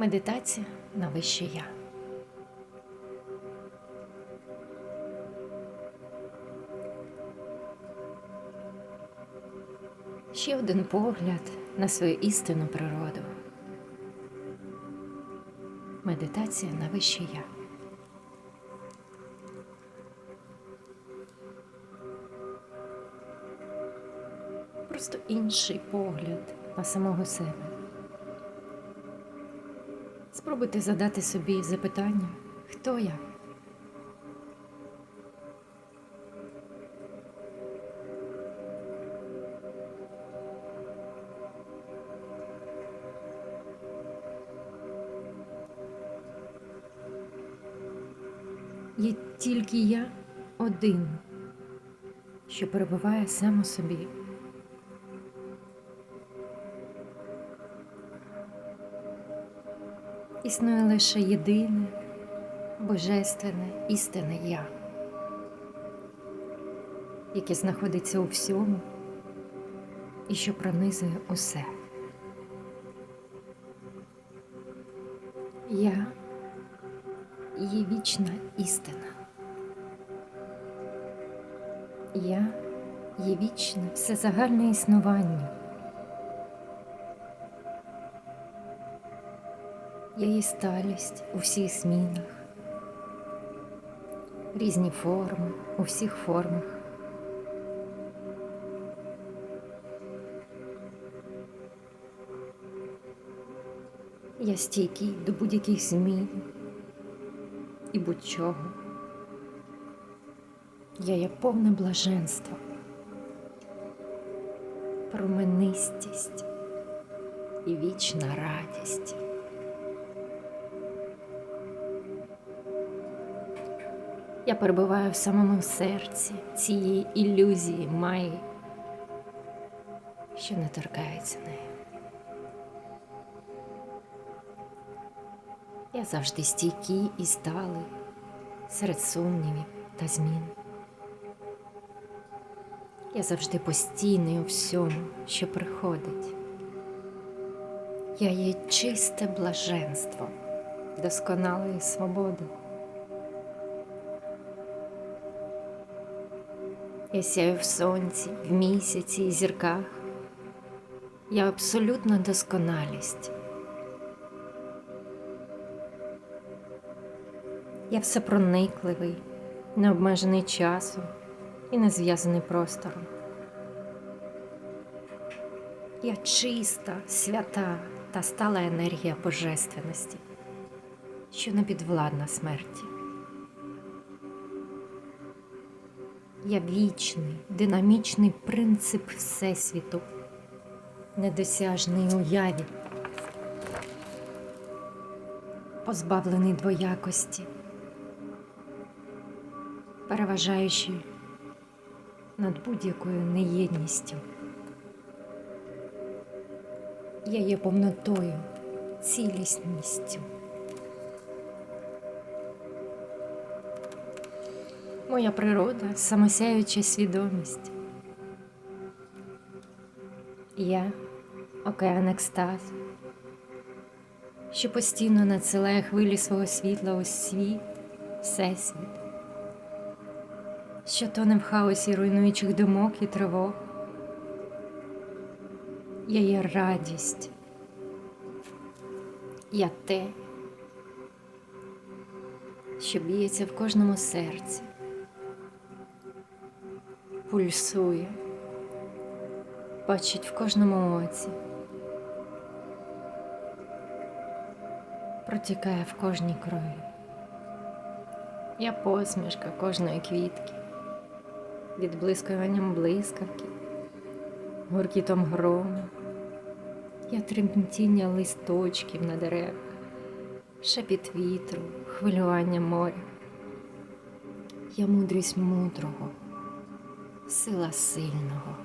Медитація на вище я. Ще один погляд на свою істинну природу. Медитація на вище я. Просто інший погляд на самого себе. Спробуйте задати собі запитання, хто я? Є тільки я один, що перебуває сам у собі. Існує лише єдине, божественне, істинне я, яке знаходиться у всьому і що пронизує усе. Я є вічна істина. Я є вічне всезагальне існування. Є сталість у всіх змінах, різні форми у всіх формах. Я стійкий до будь-яких змін і будь-чого. Я є повне блаженство, променистість і вічна радість. Я перебуваю в самому серці цієї ілюзії Майї, що не торкається неї. Я завжди стійкий і сталий серед сумнівів та змін. Я завжди постійний у всьому, що приходить. Я є чисте блаженство, досконалої свободи. Я сяю в сонці, в місяці і зірках. Я абсолютна досконалість. Я всепроникливий, необмежений часом і не зв'язаний простором. Я чиста, свята та стала енергія божественності, що не підвладна смерті. Я вічний, динамічний принцип Всесвіту, недосяжний уяві, позбавлений двоякості, переважаючий над будь-якою неєдністю. Я є повнотою, цілісністю. Моя природа самосяюча свідомість. Я океан екстазу, що постійно надсилає хвилі свого світла у світ, всесвіт, що тоне в хаосі руйнуючих думок і тривог. Я є радість. Я те, що б'ється в кожному серці пульсує, бачить в кожному оці, протікає в кожній крові. Я посмішка кожної квітки, відблискуванням блискавки, гуркітом грому, я тремтіння листочків на деревах, шепіт вітру, хвилювання моря. Я мудрість мудрого сила сильного.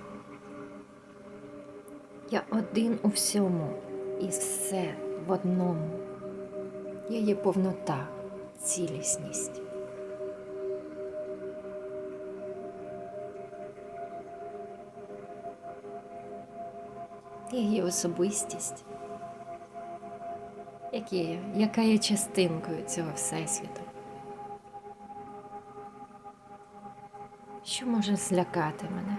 Я один у всьому і все в одному. Я є повнота, цілісність. Я є особистість, яка є частинкою цього всесвіту. Що може злякати мене?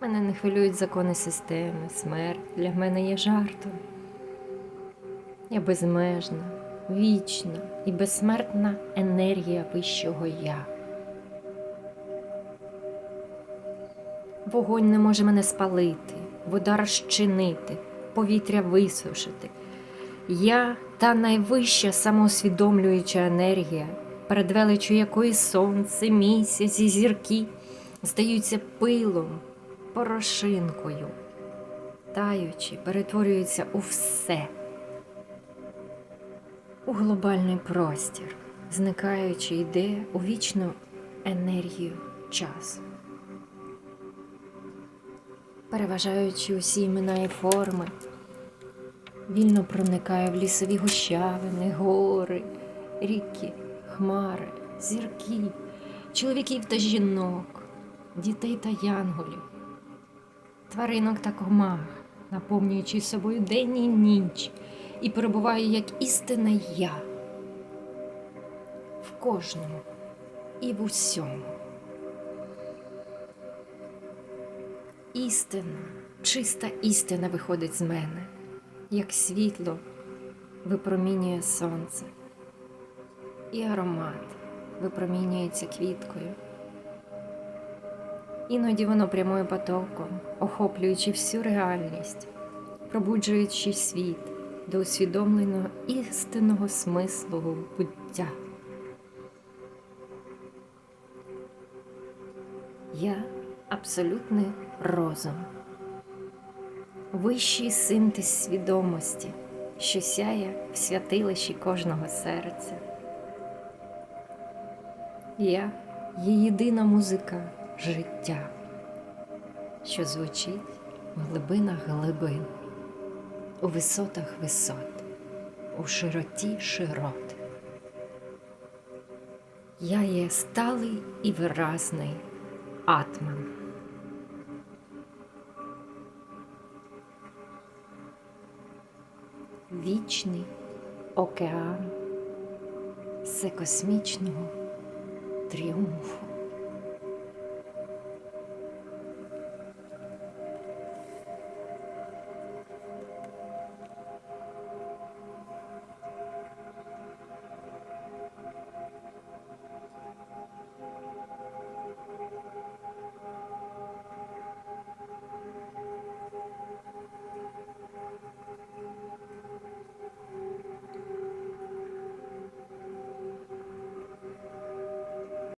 Мене не хвилюють закони системи, смерть для мене є жартом. Я безмежна, вічна і безсмертна енергія вищого я. Вогонь не може мене спалити, вода розчинити, повітря висушити. Я та найвища самоусвідомлююча енергія, перед величю якої сонце, місяць і зірки здаються пилом, порошинкою, таючи, перетворюються у все, у глобальний простір, зникаючи, йде у вічну енергію часу. Переважаючи усі імена і форми, вільно проникає в лісові гущавини, гори, ріки, хмари, зірки, чоловіків та жінок, дітей та янголів, тваринок та комах, наповнюючи собою день і ніч, і перебуває як істинне я в кожному і в усьому. Істина, чиста істина виходить з мене, як світло випромінює сонце, і аромат випромінюється квіткою. Іноді воно прямує потоком, охоплюючи всю реальність, пробуджуючи світ до усвідомленого істинного смислу буття. Я абсолютний розум, вищий синтез свідомості, що сяє в святилищі кожного серця. Я є єдина музика життя, що звучить в глибинах глибин, у висотах висот, у широті широт. Я є сталий і виразний атман. Вічний океан всекосмічного triunfo.